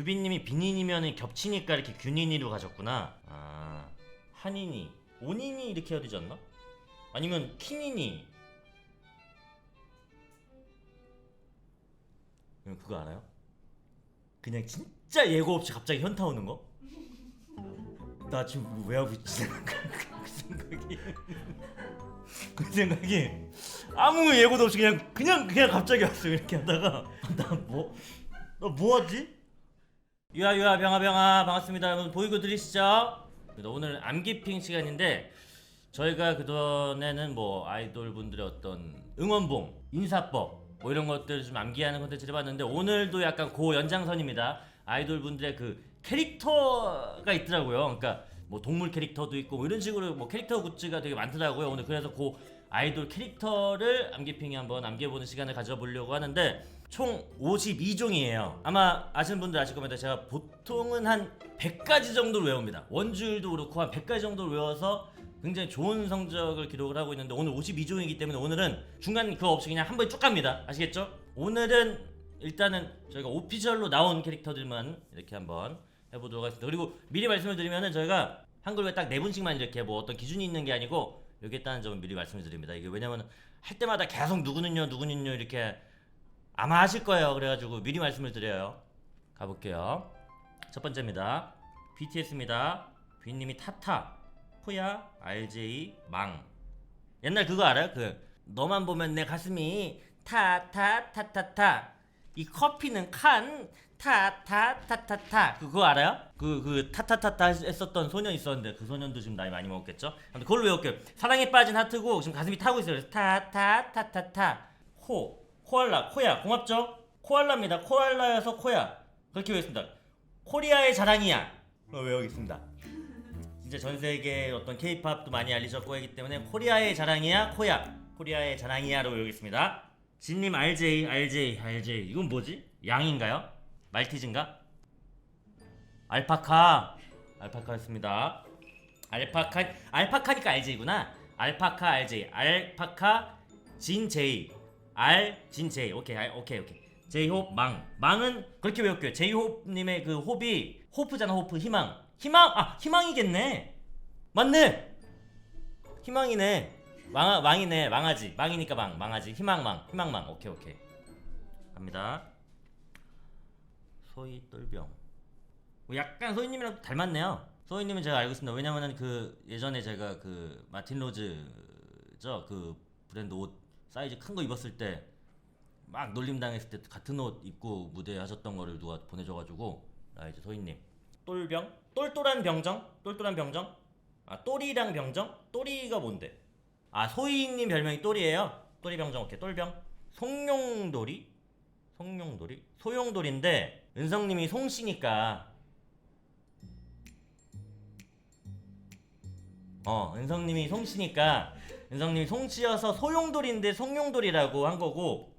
규빈님이 비닌이면 겹치니까 이렇게 균인이로 가셨구나. 아 한인이 온인이 이렇게 해야 되지 않나? 아니면 킨인이 형 그거 알아요? 그냥 진짜 예고 없이 갑자기 현타 오는 거? 나 지금 왜 하고 있지? 그 생각이 그 생각이 아무 예고도 없이 그냥 그냥 그냥 갑자기 왔어 이렇게 하다가 나 뭐 나 뭐 하지? 유아 유아 병아 병아 반갑습니다 여러분 보이고 들리시죠? 오늘 암기핑 시간인데 저희가 그전에는 뭐 아이돌 분들의 어떤 응원봉, 인사법 뭐 이런 것들을 좀 암기하는 콘텐츠를 해봤는데 오늘도 약간 고 연장선입니다. 아이돌 분들의 그 캐릭터가 있더라고요. 그러니까 뭐 동물 캐릭터도 있고 뭐 이런 식으로 뭐 캐릭터 굿즈가 되게 많더라고요. 오늘 그래서 고 아이돌 캐릭터를 암기핑이 한번 암기해보는 시간을 가져보려고 하는데 총 52종이에요. 아마 아시는 분들 아실 겁니다. 제가 보통은 한 100가지 정도를 외웁니다. 원주율도 그렇고 한 100가지 정도를 외워서 굉장히 좋은 성적을 기록을 하고 있는데 오늘 52종이기 때문에 오늘은 중간 그거 없이 그냥 한 번에 쭉 갑니다. 아시겠죠? 오늘은 일단은 저희가 오피셜로 나온 캐릭터들만 이렇게 한번 해보도록 하겠습니다. 그리고 미리 말씀을 드리면은 저희가 한글에 딱네 분씩만 이렇게 뭐 어떤 기준이 있는 게 아니고 여기 있다는 점을 미리 말씀을 드립니다. 이게 왜냐면 할 때마다 계속 누구는요 누구는요 이렇게 아마 하실 거예요. 그래가지고 미리 말씀을 드려요. 가볼게요. 첫 번째입니다. BTS입니다. 빈님이 타타, 포야, RJ, 망. 옛날 그거 알아요? 그 너만 보면 내 가슴이 타타타타타. 이 커피는 칸 타타타타타. 그거 알아요? 그 그 타타타타 했었던 소년 있었는데 그 소년도 지금 나이 많이 먹었겠죠? 아무튼 그걸로 외울게요. 사랑에 빠진 하트고 지금 가슴이 타고 있어요. 타타타타타. 코 코알라 코야 고맙죠? 코알라입니다. 코알라여서 코야 그렇게 외웠습니다. 코리아의 자랑이야. 어, 외우겠습니다. 진짜 전 세계 어떤 K-팝도 많이 알리셨고 하기 때문에 코리아의 자랑이야 코야 코리아의 자랑이야로 외우겠습니다. 진님 RJ RJ RJ 이건 뭐지? 양인가요? 말티즈인가? 알파카 알파카였습니다. 알파카 알파카니까 RJ구나. 알파카 RJ 알파카 진 J R 진 J 오케이 알- 오케이 오케이. 제이홉 망. 망은 그렇게 외울게요. 제이홉님의 그 홉이 호프잖아 호프. 희망. 희망? 아 희망이겠네. 맞네. 희망이네. 망 망이네. 망하지. 망이니까 망. 망하지. 희망 망. 희망 망. 오케이 오케이. 갑니다. 소희 똘병. 뭐 약간 소희님이랑 닮았네요. 소희님은 제가 알고 있습니다. 왜냐면은 그 예전에 제가 그 마틴 로즈죠? 그 브랜드 옷 사이즈 큰 거 입었을 때 막 놀림 당했을 때 같은 옷 입고 무대 하셨던 거를 누가 보내줘가지고 아 이제 소희님. 똘병? 똘똘한 병정? 똘똘한 병정? 아 또리랑 병정? 또리가 뭔데? 아 소희님 별명이 또리예요? 또리 병정 오케이. 똘병. 송룡돌이? 송룡돌이? 소용돌인데 은성님이 송씨니까. 어 은성님이 송씨니까 은성님이 송씨여서 소용돌인데 송룡돌이라고 한 거고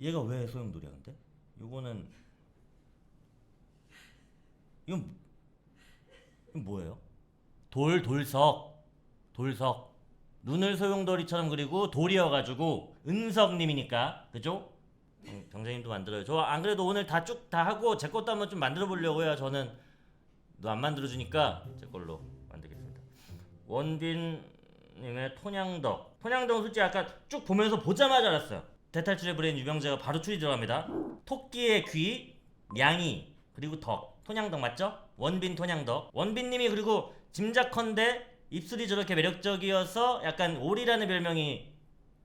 얘가 왜 소용돌이야 근데 요거는 이건 이건 뭐예요? 돌 돌석 돌석 눈을 소용돌이처럼 그리고 돌이어가지고 은석님이니까 그죠? 정- 정재님도 만들어요. 저 안 그래도 오늘 다 쭉다 하고 제 것도 한번 좀 만들어 보려고요. 저는 너 안 만들어 주니까 제 걸로 만들겠습니다. 원빈 님의 토냥덕. 토냥덕은 솔직히 아까 쭉 보면서 보자마자 알았어요. 대탈출의 브레인 유병재가 바로 추리 들어갑니다. 토끼의 귀, 냥이 그리고 덕. 토냥덕 맞죠? 원빈 토냥덕. 원빈님이 그리고 짐작컨대 입술이 저렇게 매력적이어서 약간 오리라는 별명이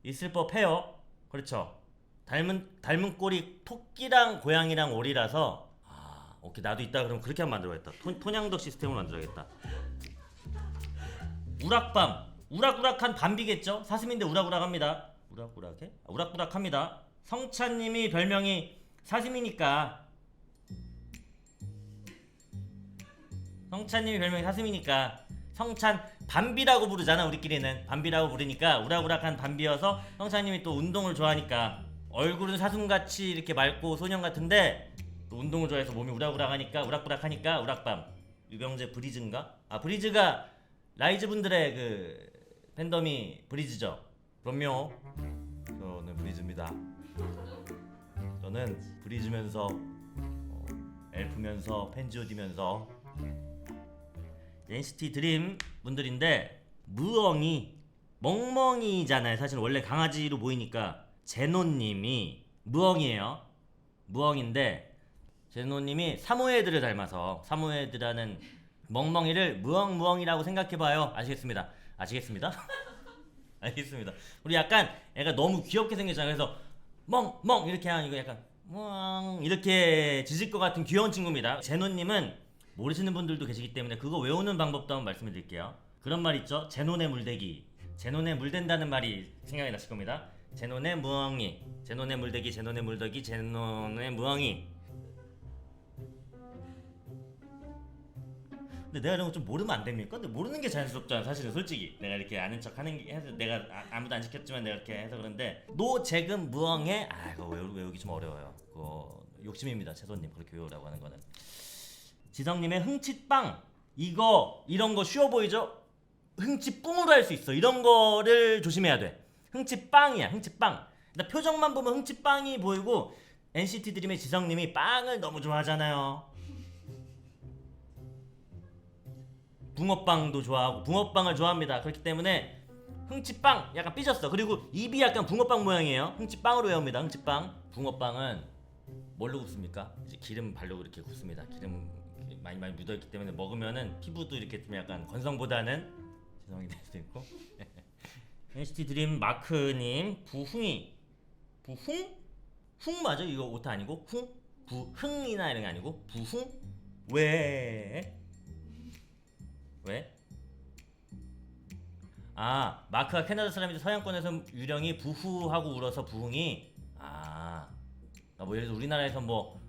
있을 법해요. 그렇죠. 닮은 닮은 꼴이 토끼랑 고양이랑 오리라서 아 오케이 나도 있다 그럼 그렇게 한번 만들어야겠다. 토, 토냥덕 시스템으로 만들어야겠다. 우락밤 우락우락한 밤비겠죠? 사슴인데 우락우락합니다. 우락우락해? 아, 우락우락합니다. 성찬님이 별명이 사슴이니까 성찬님이 별명이 사슴이니까 성찬 밤비라고 부르잖아 우리끼리는 밤비라고 부르니까 우락우락한 밤비여서 성찬님이 또 운동을 좋아하니까 얼굴은 사슴같이 이렇게 맑고 소년 같은데 또 운동을 좋아해서 몸이 우락우락하니까 우락부락하니까 우락밤 유병재 브리즈인가? 아 브리즈가 라이즈 분들의 그 팬덤이 브리즈죠 그럼요 저는 브리즈입니다 저는 브리즈면서 어, 엘프면서 펜지오디면서 NCT 드림 분들인데 무엉이 멍멍이잖아요. 사실 원래 강아지로 보이니까 제노님이 무엉이에요. 무엉인데 제노님이 사모예드를 닮아서 사모예드라는 멍멍이를 무엉무엉이라고 생각해봐요. 아시겠습니다. 아시겠습니다. 알겠습니다. 우리 약간 애가 너무 귀엽게 생겼잖아요. 그래서 멍멍 이렇게 하는 이거 약간 멍 이렇게 짖을 것 같은 귀여운 친구입니다. 제노님은 모르시는 분들도 계시기 때문에 그거 외우는 방법도 한번 말씀을 드릴게요. 그런 말 있죠. 제논에 물대기. 제논에 물댄다는 말이 생각이 나실 겁니다. 제논의 무엉이. 제논의 물대기, 제논의 물대기, 제논의 무엉이. 근데 내가 이런 거 좀 모르면 안 됩니까? 근데 모르는 게 자연스럽잖아 사실은 솔직히. 내가 이렇게 아는 척 하는 게 해서 내가 아, 무도안 시켰지만 내가 이렇게 해서 그런데 노재금 무엉의 아 이거 외우, 외우기 좀 어려워요. 그거 욕심입니다 채소님 그렇게 외우라고 하는 거는. 지성님의 흥칫빵 이거 이런 거 쉬워 보이죠? 흥칫뿡으로 할 수 있어. 이런 거를 조심해야 돼. 흥칫빵이야 흥칫빵. 나 표정만 보면 흥칫빵이 보이고 NCT 드림의 지성님이 빵을 너무 좋아하잖아요 붕어빵도 좋아하고 붕어빵을 좋아합니다. 그렇기 때문에 흥치빵 약간 삐졌어. 그리고 입이 약간 붕어빵 모양이에요. 흥치빵으로 외웁니다. 흥치빵. 붕어빵은 뭘로 굽습니까? 이제 기름 바르고 이렇게 굽습니다. 기름 많이 많이 묻어있기 때문에 먹으면은 피부도 이렇게 좀 약간 건성보다는 지성이 될 수도 있고. NCT 드림 마크님 부흥이 부흥? 흥 맞아? 이거 오타 아니고 흥? 부흥이나 이런 게 아니고 부흥? 왜? 왜? 아 마크가 캐나다 사람인데 서양권에서 유령이 부후하고 울어서 부흥이? 아, 아, 뭐 예를 들어 우리나라에서 뭐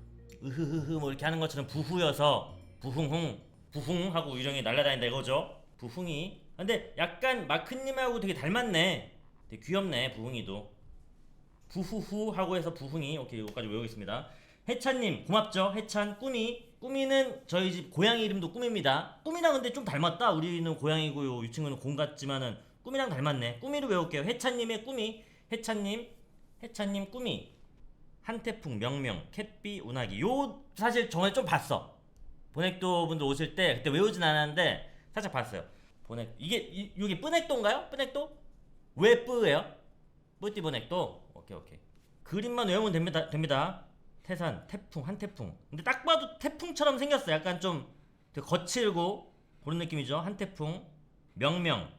으흐흐흐 뭐 이렇게 하는 것처럼 부후여서 부흥흥 부흥 하고 유령이 날아다닌다 이거죠? 부흥이. 근데 약간 마크님하고 되게 닮았네. 되게 귀엽네 부흥이도. 부후후 하고 해서 부흥이. 오케이 이거까지 외우겠습니다. 해찬님 고맙죠? 해찬 꾸미 꾸미는 저희 집 고양이 이름도 꾸미입니다. 꾸미랑 근데 좀 닮았다. 우리는 고양이고요 이 친구는 공 같지만은 꾸미랑 닮았네. 꾸미로 외울게요. 해찬님의 꾸미. 해찬님 해찬님 꾸미. 한태풍 명명 캣비 운하기. 요 사실 전에 좀 봤어. 보넥도 분들 오실 때 그때 외우진 않았는데 살짝 봤어요. 보넥 이게 이, 이게 뿌넥도인가요? 뿌넥도? 왜 뿌예요? 뿌띠 보넥도? 오케이 오케이. 그림만 외우면 됩니다 됩니다 태산, 태풍, 한태풍. 근데 딱 봐도 태풍처럼 생겼어. 약간 좀 되게 거칠고 그런 느낌이죠. 한태풍, 명명,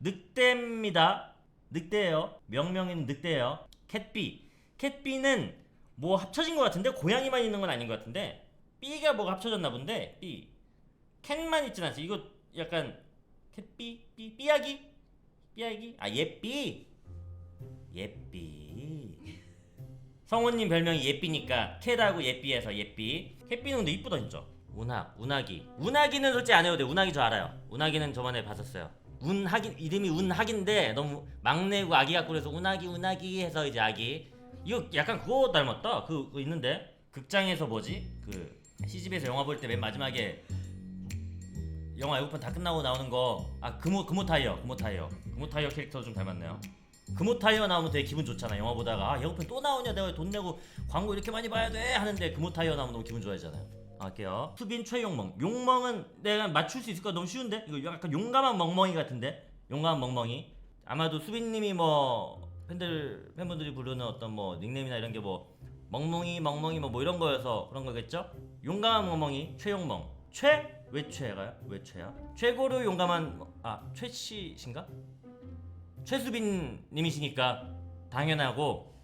늑대입니다. 늑대예요. 명명은 늑대예요. 캣비, 캣비는 뭐 합쳐진 것 같은데 고양이만 있는 건 아닌 것 같은데 삐가 뭐가 합쳐졌나 본데 삐, 캣만 있진 않지. 이거 약간 캣비, 삐, 삐약이, 삐약이, 아 예삐, 예삐. 성우님 별명이 예삐니까 캣하고 예삐에서 예삐. 캣삐는 근데 이쁘다 진짜. 운학 운학이. 운학이는 솔직히 안 해도 돼. 운학이 저 알아요. 운학이는 저번에 봤었어요. 운학이 이름이 운학인데 너무 막내고 아기 같고 그래서 운학이 운학이 해서 이제 아기. 이거 약간 그거 닮았다? 그, 그거 있는데? 극장에서 뭐지? 그 시집에서 영화 볼 때 맨 마지막에 영화 예고편 다 끝나고 나오는 거 아 금호 금호 타이어 금호 타이어. 금호 타이어 캐릭터 좀 닮았네요 금호 타이어 나오면 되게 기분 좋잖아. 영화 보다가 아 예고편 또 나오냐? 내가 돈 내고 광고 이렇게 많이 봐야 돼? 하는데 금호 타이어 나오면 너무 기분 좋아지잖아요. 갈게요. 수빈 최용멍. 용멍은 내가 맞출 수 있을까? 너무 쉬운데? 이거 약간 용감한 멍멍이 같은데? 용감한 멍멍이. 아마도 수빈님이 뭐 팬들 팬분들이 부르는 어떤 뭐 닉네임이나 이런 게 뭐 멍멍이 멍멍이 뭐, 뭐 이런 거여서 그런 거겠죠? 용감한 멍멍이 최용멍. 최? 왜 최가요? 왜 최야? 최고로 용감한 뭐- 아 최씨신가? 최수빈 님이시니까 당연하고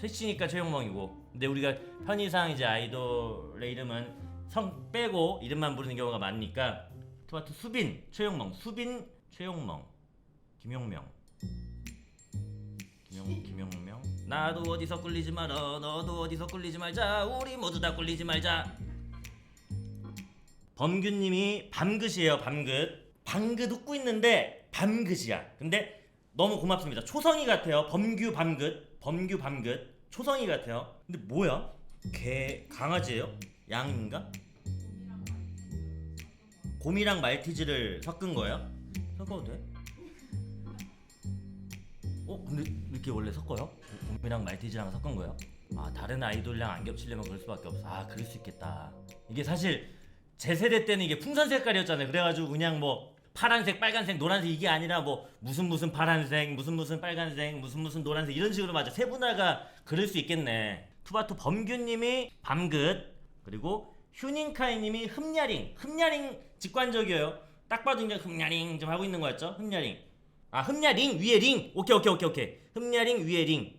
최씨니까 최용멍이고. 근데 우리가 편의상 이제 아이돌의 이름은 성 빼고 이름만 부르는 경우가 많으니까 투바투 수빈 최용멍 수빈 최용멍 김용명. 김용 김용명? 나도 어디서 꿀리지 말어 너도 어디서 꿀리지 말자 우리 모두 다 꿀리지 말자. 범규님이 밤긋이에요 밤긋. 밤긋 웃고 있는데 밤긋이야. 근데 너무 고맙습니다. 초성이 같아요. 범규 밤긋. 범규 밤긋. 초성이 같아요. 근데 뭐야? 개 강아지예요? 양인가? 곰이랑 말티즈를 섞은 거예요? 섞어도 돼? 어 근데 이렇게 원래 섞어요? 곰이랑 말티즈랑 섞은 거예요? 아 다른 아이돌이랑 안 겹치려면 그럴 수밖에 없어. 아 그럴 수 있겠다. 이게 사실 제 세대 때는 이게 풍선 색깔이었잖아요. 그래가지고 그냥 뭐 파란색, 빨간색, 노란색 이게 아니라 뭐 무슨 무슨 파란색, 무슨 무슨 빨간색, 무슨 무슨 노란색 이런 식으로 맞아 세분화가 그럴 수 있겠네. 투바투 범규님이 밤긋 그리고 휴닝카이님이 흠야링, 흠야링 직관적이에요. 딱 봐도 그냥 흠야링 좀 하고 있는 거였죠. 흠야링. 아 흠야링 위에 링. 오케이 오케이 오케이 오케이. 흠야링 위에 링.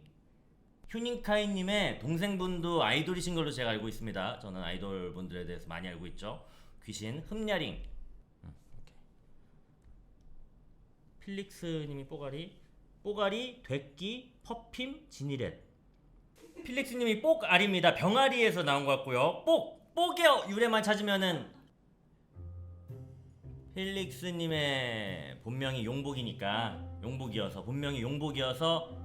휴닝카이님의 동생분도 아이돌이신 걸로 제가 알고 있습니다. 저는 아이돌 분들에 대해서 많이 알고 있죠. 귀신 흠야링. 음, 오케이. 필릭스님이 뽀가리, 뽀가리, 되끼, 퍼핌, 지니렛. 필릭스님이 뽁알입니다. 병아리에서 나온 것 같고요. 뽁, 뽁의 유래만 찾으면은 필릭스님의 본명이 용복이니까 용복이어서 본명이 용복이어서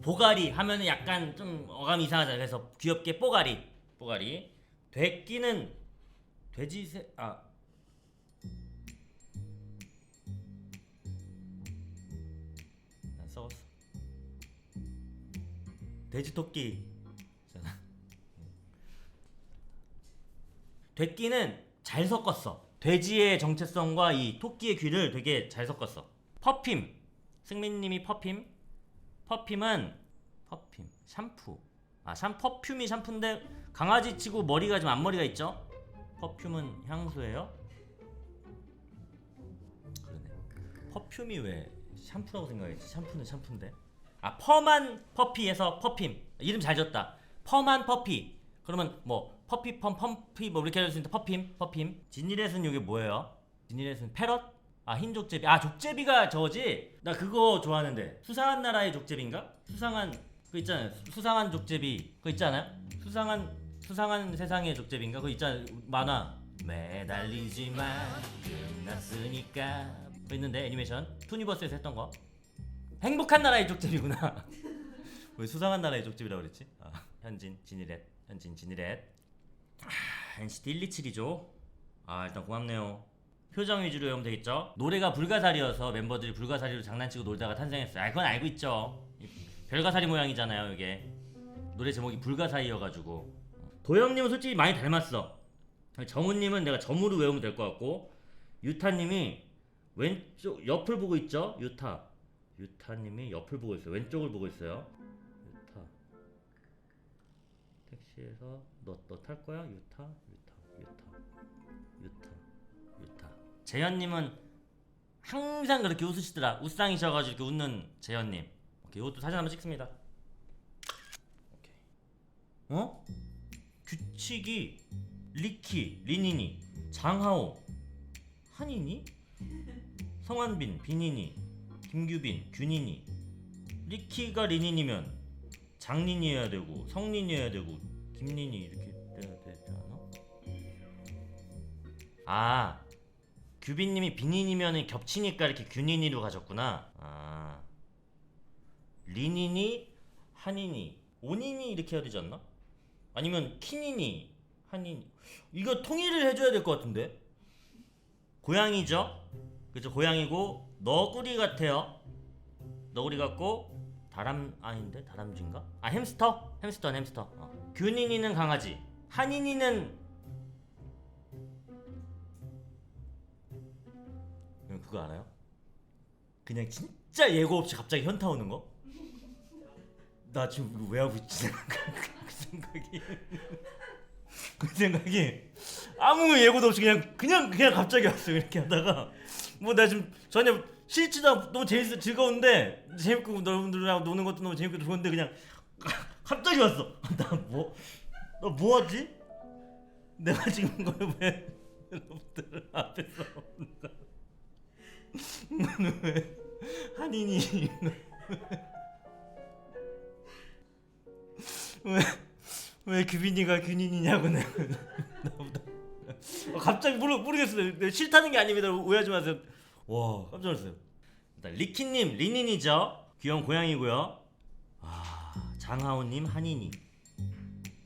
보가리 하면은 약간 좀 어감이 이상하잖아요. 그래서 귀엽게 뽀가리, 뽀가리. 되끼는 돼지새 아 돼지 토끼. 돼끼는 잘 섞었어. 돼지의 정체성과 이 토끼의 귀를 되게 잘 섞었어. 퍼퓸. 승민님이 퍼퓸. 퍼퓸은 퍼퓸 샴푸. 아, 샴 퍼퓸이 샴푸인데 강아지 치고 머리가 좀 앞머리가 있죠? 퍼퓸은 향수예요? 그러네. 퍼퓸이 왜 샴푸라고 생각했지? 샴푸는 샴푸인데. 아, 펌한 퍼피에서 퍼핌. 이름 잘 졌다. 펌한 퍼피. 그러면 뭐 퍼피 펌 펌피 뭐 이렇게 할수 있는데 퍼핌 퍼핌. 지니렛은 이게 뭐예요? 지니렛은 패럿? 아 흰 족제비. 아 족제비가 저거지? 나 그거 좋아하는데. 수상한 나라의 족제비인가? 수상한 그 있잖아요. 수- 수상한 족제비. 그거 있잖아요. 수상한 수상한 세상의 족제비인가? 그거 있잖아요. 만화. 매달리지 마. 끝났으니까. 그거 있는데 애니메이션. 투니버스에서 했던 거. 행복한 나라의 족제비구나. 왜 수상한 나라의 족제비라고 그랬지? 아, 현진 지니렛. 현진 지니렛. 아, NCT 127이죠. 아 일단 고맙네요. 표정 위주로 외우면 되겠죠? 노래가 불가사리여서 멤버들이 불가사리로 장난치고 놀다가 탄생했어요. 아 그건 알고 있죠. 별가사리 모양이잖아요 이게. 노래 제목이 불가사리여가지고. 도영님은 솔직히 많이 닮았어. 정우님은 내가 점으로 외우면 될 것 같고 유타님이 왼쪽 옆을 보고 있죠? 유타. 유타님이 옆을 보고 있어요. 왼쪽을 보고 있어요. 유타. 택시에서 너 너 탈 거야? 유타. 유타. 유타. 유타. 유타. 재현님은 항상 그렇게 웃으시더라. 웃상이셔가지고 이렇게 웃는 재현님. 오케이, 이것도 사진 한번 찍습니다. 오케이. 어? 규칙이 리키, 리니니, 장하오, 한이니, 성한빈, 비니니, 김규빈, 균이니. 리키가 리니니면 장린이어야 되고 성린이어야 되고 김린이 이렇게 돼야 되지 않아? 아 규빈님이 비니니면은 겹치니까 이렇게 균이니로 가졌구나. 아 리니니 한이니 오니니 이렇게 해야 되지 않나? 아니면 키니니 한이니 이거 통일을 해줘야 될 것 같은데 고양이죠? 그죠 고양이고 너구리 같아요. 너구리 같고 다람 아닌데 다람쥐인가? 아 햄스터 햄스터 햄스터. 어. 균이니는 강아지 한이니는 음, 그거 알아요? 그냥 진짜 예고 없이 갑자기 현타 오는 거? 나 지금 왜 하고 있지? 그 생각이 그 생각이 아무 예고도 없이 그냥 그냥 그냥 갑자기 왔어요 이렇게 하다가 뭐 나 지금 전혀 싫지도 않고 너무 재밌어 즐거운데 재밌고 여러분들하고 노는 것도 너무 재밌고 좋은데 그냥 갑자기 왔어. 나 뭐 나 뭐하지? 내가 지금 이걸 왜 여러분들 앞에서 나는 왜 한인이 왜 왜 규빈이가 균인이냐고 내가 나보다 어, 갑자기 모르 모르겠어요. 싫다는 게 아닙니다. 오해하지 마세요. 와 깜짝 놀랐어요. 일단 리키님 리닌이죠. 귀여운 고양이고요. 아 장하온님 한인이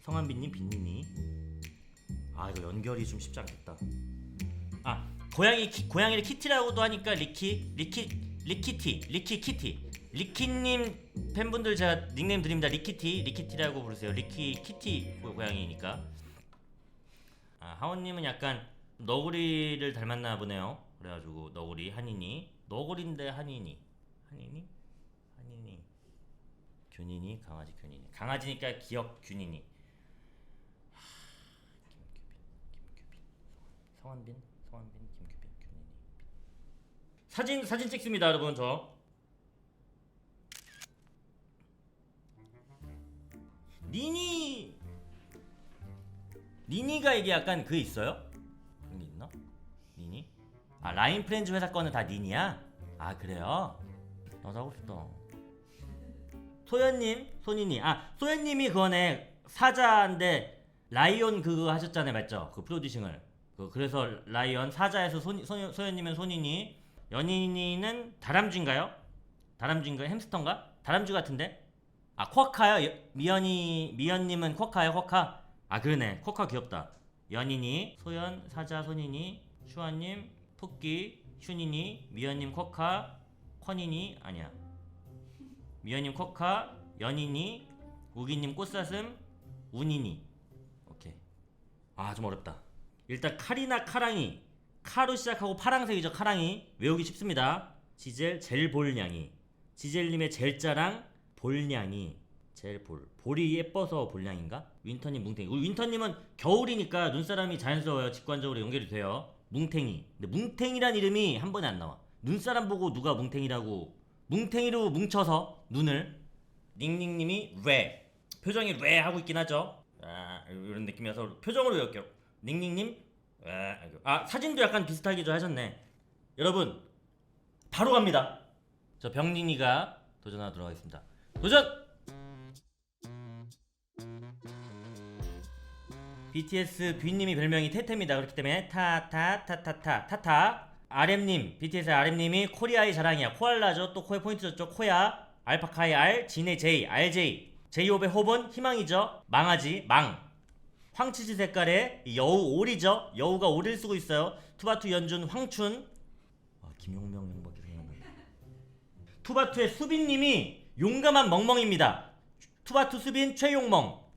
성한빈님 빈니니 아 이거 연결이 좀 쉽지 않겠다. 아 고양이 키, 고양이를 키티라고도 하니까 리키 리키 리키티 리키 키티 리키님 팬분들 제가 닉네임 드립니다. 리키티, 리키티라고 부르세요. 리키 키티 고- 고양이니까. 아, 하원님은 약간 너구리를 닮았나 보네요. 그래가지고 너구리 한이니, 너구리인데 한이니, 한이니, 한이니, 균이니, 강아지 균이니, 강아지니까 기억. 하, 김규빈, 김규빈, 성한빈, 성한빈, 김규빈, 균이니. 사진 사진 찍습니다, 여러분 저. 니니 니니가 이게 약간 그 있어요? 그런 게 있나? 니니? 아 라인 프렌즈 회사 거는 다 니니야? 아 그래요? 나도 하고 싶다 소연님 손이니 아 소연님이 그거네 사자인데 라이온 그거 하셨잖아요 맞죠? 그 프로듀싱을 그 그래서 라이온 사자에서 손, 소, 소연님은 손이니 연인이는 다람쥐인가요? 다람쥐인가 햄스터인가? 다람쥐 같은데? 아 쿼카요? 여- 미연이 미연님은 쿼카요 쿼카? 아 그러네. 쿼카 귀엽다. 연인이 소연 사자 손인이 슈아님 토끼 슈니니 미연님 쿼카 쿼니니 아니야. 미연님 쿼카 연인이 우기님 꽃사슴 운이니. 오케이. 아 좀 어렵다. 일단 칼이나 카랑이. 카로 시작하고 파랑색이죠 카랑이. 외우기 쉽습니다. 지젤 젤볼냥이. 지젤님의 젤자랑 볼냥이 젤볼 볼이 예뻐서 볼냥인가? 윈터님 뭉탱이. 윈터님은 겨울이니까 눈사람이 자연스러워요. 직관적으로 연결이 돼요. 뭉탱이. 근데 뭉탱이란 이름이 한 번에 안 나와. 눈사람 보고 누가 뭉탱이라고. 뭉탱이로 뭉쳐서 눈을. 닝닝님이 왜? 표정이 왜 하고 있긴 하죠. 아 이런 느낌이라서 표정으로 외울게요. 닝닝님 왜아 사진도 약간 비슷하기도 하셨네. 여러분 바로 갑니다. 저 병린이가 도전하도록 하겠습니다. 도전! BTS 뷔님이 별명이 테테입니다. 그렇기 때문에 타타타타타 타타 RM님 BTS RM님이 코리아의 자랑이야. 코알라죠. 또 코에 포인트 줬죠. 코야 알파카의 R 진의 J RJ 제이홉의 호은 희망이죠. 망하지 망 황치즈 색깔의 여우 오리죠. 여우가 오리를 쓰고 있어요. 투바투 연준 황춘 아, 김용명 형밖에 생각나네. 투바투의 수빈님이 용감한 멍멍입니다. 투바투 수빈 최용멍.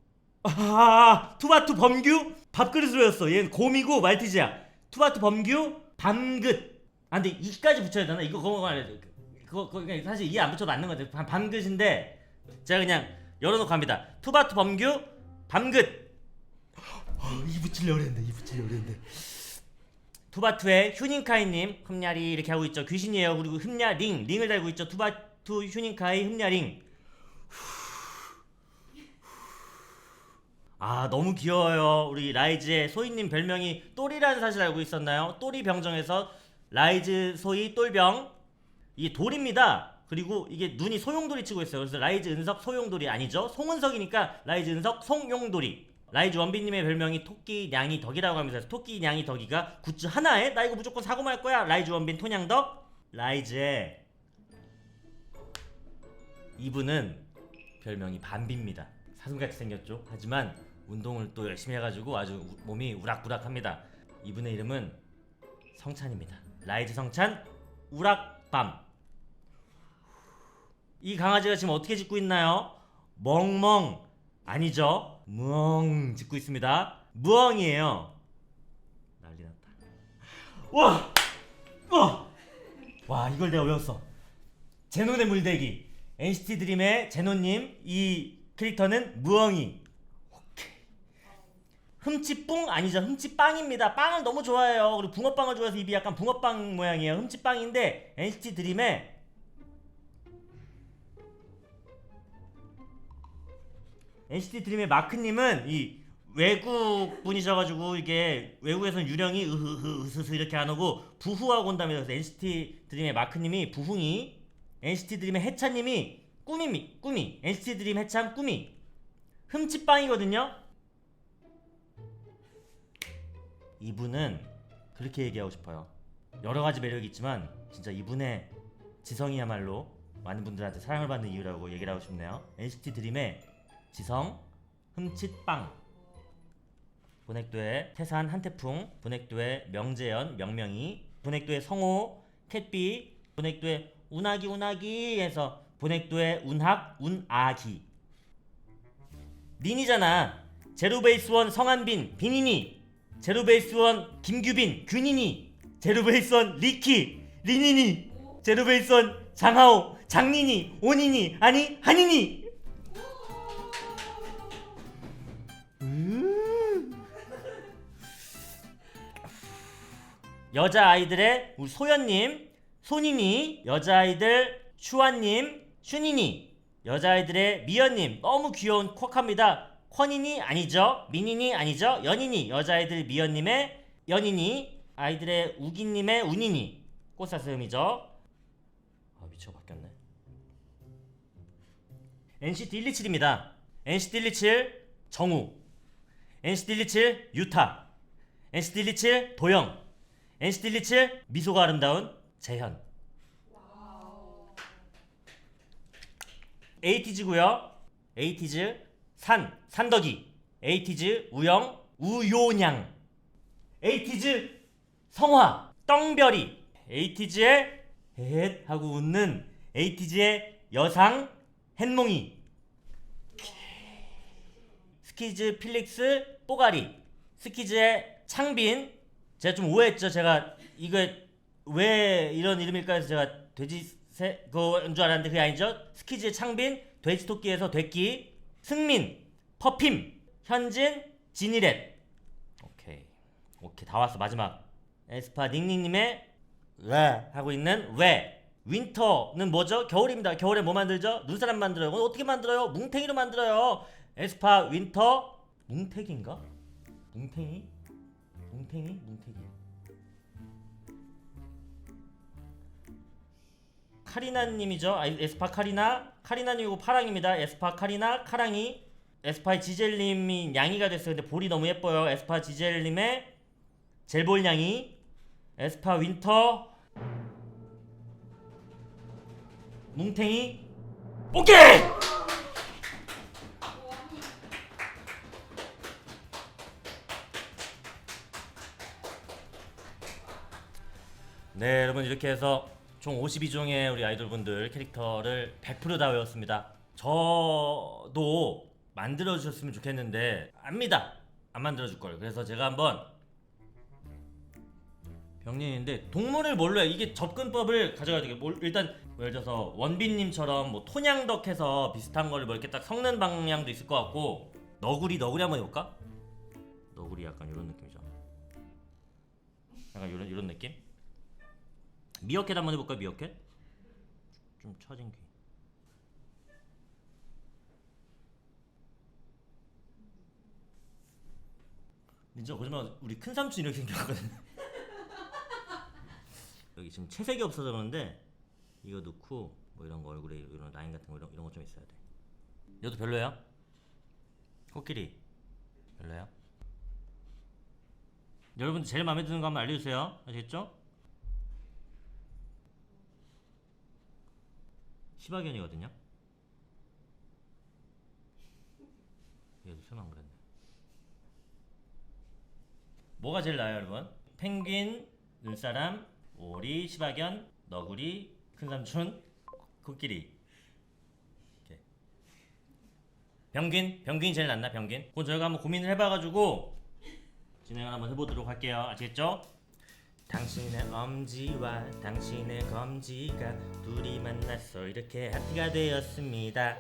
아, 투바투 범규 밥그릇으로 였어. 얘는 곰이고 말티즈야. 투바투 범규 밤긋. 아 근데 이까지 붙여야 되나? 이거 그거 말해. 그거 그거 그냥 사실 이 안 붙여도 맞는 것 같아. 밤- 밤긋인데 제가 그냥 열어놓고 갑니다. 투바투 범규 밤긋. 아, 이 붙이려고 했는데 이 붙이려고 했는데. 투바투의 휴닝카이님 흠냐리 이렇게 하고 있죠 귀신이에요 그리고 흠냐 링 링을 달고 있죠 투바투 휴닝카이 흠냐 링 아 너무 귀여워요. 우리 라이즈의 소희님 별명이 똘이라는 사실 알고 있었나요? 똘이 병정에서 라이즈 소희 똘병. 이게 돌입니다. 그리고 이게 눈이 소용돌이 치고 있어요. 그래서 라이즈 은석 소용돌이 아니죠? 송은석이니까 라이즈 은석 송용돌이. 라이즈 원빈님의 별명이 토끼 냥이 덕이라고 하면서 토끼 냥이 덕이가 굿즈 하나에 나 이거 무조건 사고 말 거야. 라이즈 원빈 토냥덕. 라이즈의 이분은 별명이 밤비입니다. 사슴같이 생겼죠? 하지만 운동을 또 열심히 해가지고 아주 우- 몸이 우락부락합니다. 이분의 이름은 성찬입니다. 라이즈 성찬 우락밤. 이 강아지가 지금 어떻게 짖고 있나요? 멍멍. 아니죠? 무엉 짖고 있습니다. 무엉이에요. 난리 났다. 와! 와! 와 이걸 내가 외웠어. 제논의 물대기. NCT 드림의 제논님 이 캐릭터는 무엉이 흠치뿡 아니죠. 흠치빵입니다. 빵을 너무 좋아해요. 그리고 붕어빵을 좋아해서 입이 약간 붕어빵 모양이에요. 흠치빵인데 NCT 드림의 NCT 드림의 마크님은 이 외국 분이셔가지고 이게 외국에서는 유령이 으흐흐 으스스 이렇게 안 오고 부후하고 온다면서 그래서 NCT 드림의 마크님이 부흥이 NCT 드림의 해찬님이 꾸미미 꾸미. NCT 드림 해찬 꾸미. 흠칫빵이거든요 이분은 그렇게 얘기하고 싶어요. 여러 가지 매력이 있지만 진짜 이분의 지성이야말로 많은 분들한테 사랑을 받는 이유라고 얘기를 하고 싶네요. NCT 드림의 지성 흠칫빵. 분액도의 태산 한태풍 분액도의 명재현 명명이 분액도의 성호 캣비 분액도의 운하기 운하기 해서 보넥도의 운학 운아기. 닌이잖아. 제로베이스원 성한빈 빈이니 제로베이스원 김규빈 균이니 제로베이스원 리키 리니니 제로베이스원 장하오 장니니 온이니 아니 한이니 음. 여자 아이들의 소연님, 손이니, 여자 아이들 슈아님, 슈니니, 여자 아이들의 미연님 너무 귀여운 쿼카입니다. 쿼니니 아니죠, 미니니 아니죠, 연이니 여자 아이들 미연님의 연이니, 아이들의 우기님의 운이니 꽃사슴이죠. 아 미쳐 바뀌었네. NCT 127입니다. NCT 127 정우, NCT 127 유타, NCT 127 도영, NCT 127 미소가 아름다운 재현. 에이티즈고요. 에이티즈 산 산덕이. 에이티즈 우영 우요냥. 에이티즈 성화 떵별이. 에이티즈의 헷 하고 웃는 에이티즈의 여상 햇몽이. 스키즈 필릭스 뽀가리. 스키즈의 창빈. 제가 좀 오해했죠. 제가 이거 왜 이런 이름일까 해서 제가 돼지 새 그건 줄 알았는데 그게 아니죠. 스키즈의 창빈, 돼지 토끼에서 돼끼, 승민, 퍼핌, 현진, 지니렛. 오케이, 오케이 다 왔어 마지막. 에스파 닝닝님의 왜 하고 있는 왜. 윈터는 뭐죠? 겨울입니다. 겨울에 뭐 만들죠? 눈사람 만들어요. 그건 어떻게 만들어요? 뭉탱이로 만들어요. 에스파 윈터 뭉탱인가? 뭉탱이? 뭉탱이? 뭉탱이. 카리나님이죠. 아, 에스파 카리나. 카리나님이고 파랑입니다. 에스파 카리나, 카랑이. 에스파의 지젤님이 양이가 됐어요. 근데 볼이 너무 예뻐요. 에스파 지젤님의 젤볼 양이. 에스파 윈터. 뭉탱이. 오케이! 네, 여러분 이렇게 해서 총 52종의 우리 아이돌분들 캐릭터를 100%다 외웠습니다. 저도 만들어 주셨으면 좋겠는데 압니다. 안 만들어 줄 걸. 그래서 제가 한번 병린인데 동물을 뭘로 해? 이게 접근법을 가져가야 되게 뭘 일단 뭐 예를 들어서 원빈님처럼 뭐 토냥덕해서 비슷한 거를 뭐 이렇게 딱 섞는 방향도 있을 것 같고 너구리 너구리 한번 해볼까? 너구리 약간 이런 느낌이죠. 약간 이런 이런 느낌? 미어캣 한번 해볼까 미어캣? 좀 처진 귀. 진짜 거짓말 우리 큰 삼촌 이렇게 생겼거든. 여기 지금 채색이 없어서 그런데 이거 넣고 뭐 이런 거 얼굴에 이런 라인 같은 거 이런, 이런 거 좀 있어야 돼. 이것도 별로야? 코끼리 별로야? 여러분들 제일 마음에 드는 거 한번 알려주세요. 아시겠죠? 시바견이거든요. 얘도 안 그랬네. 뭐가 제일 나아요, 여러분? 펭귄, 눈사람, 오리, 시바견, 너구리, 큰삼촌, 코끼리. 병균, 병균이 제일 낫나? 병균. 그건 저희가 한번 고민을 해봐가지고 진행을 한번 해보도록 할게요. 아시겠죠? 당신의 엄지와 당신의 검지가 둘이 만났어 이렇게 하트가 되었습니다.